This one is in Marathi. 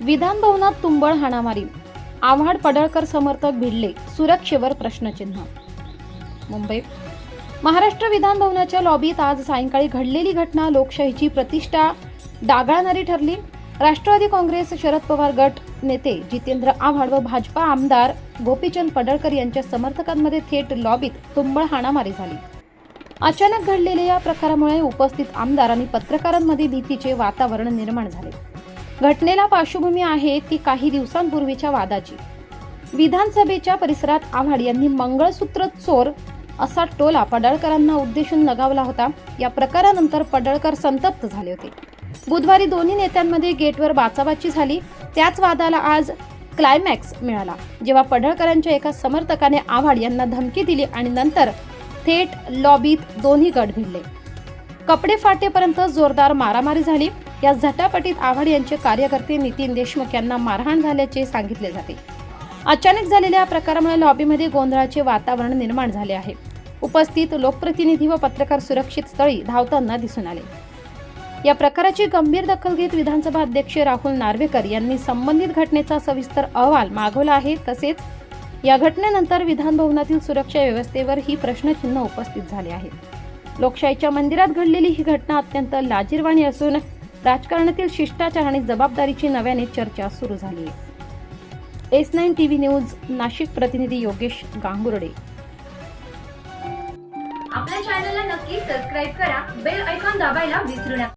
विधान भवनात तुंबळ हाणामारी. आव्हाड पडळकर समर्थक भिडले सुरक्षेवर प्रश्नचिन्ह. मुंबई. महाराष्ट्र विधान भवनाच्या लॉबीत आज सायंकाळी घडलेली घटना लोकशाहीची प्रतिष्ठा डागाळणारी ठरली. राष्ट्रवादी काँग्रेस शरद पवार गट नेते जितेंद्र आव्हाड व भाजपा आमदार गोपीचंद पडळकर यांच्या समर्थकांमध्ये थेट लॉबीत तुंबळ हाणामारी झाली. अचानक घडलेल्या या प्रकारामुळे उपस्थित आमदार आणि पत्रकारांमध्ये भीतीचे वातावरण निर्माण झाले. घटनेला पार्श्वभूमी आहे ती काही दिवसांपूर्वीच्या वादाची. विधानसभेच्या परिसरात आव्हाड यांनी मंगळसूत्र चोर असा टोला पडळकरांना उद्देशून लगावला होता. या प्रकारानंतर पडळकर संतप्त झाले होते. बुधवारी दोन्ही नेत्यांमध्ये गेटवर बाचाबाची झाली. त्याच वादाला आज क्लायमॅक्स मिळाला. जेव्हा पडळकरांच्या एका समर्थकाने आव्हाड यांना धमकी दिली आणि नंतर थेट लॉबीत दोन्ही गट भिडले. कपडे फाटेपर्यंत जोरदार मारामारी झाली. या झटापटीत आव्हाड यांचे कार्यकर्ते नितीन देशमुख यांना मारहाण झाल्याचे सांगितले जाते. अचानक झालेल्या या प्रकारामुळे लॉबीमध्ये गोंधळाचे वातावरण निर्माण झाले आहे. उपस्थित लोकप्रतिनिधी व पत्रकार सुरक्षित स्थळी धावताना दिसून आले. या प्रकाराची गंभीर दखल घेत विधानसभा अध्यक्ष राहुल नार्वेकर यांनी संबंधित घटनेचा सविस्तर अहवाल मागवला आहे. तसेच या घटनेनंतर विधानभवनातील सुरक्षा व्यवस्थेवर ही प्रश्नचिन्ह उपस्थित झाले आहे. लोकशाहीच्या मंदिरात घडलेली ही घटना अत्यंत लाजीरवाणी असून राजकारणातील शिष्टाचार आणि जबाबदारीची नव्याने चर्चा सुरू झाली. S nine TV news Nashik प्रतिनिधी योगेश गांगुर्डे. आपल्या चॅनलला नक्की सबस्क्राईब करा बेल ऐकॉन दाबायला विसरू नका.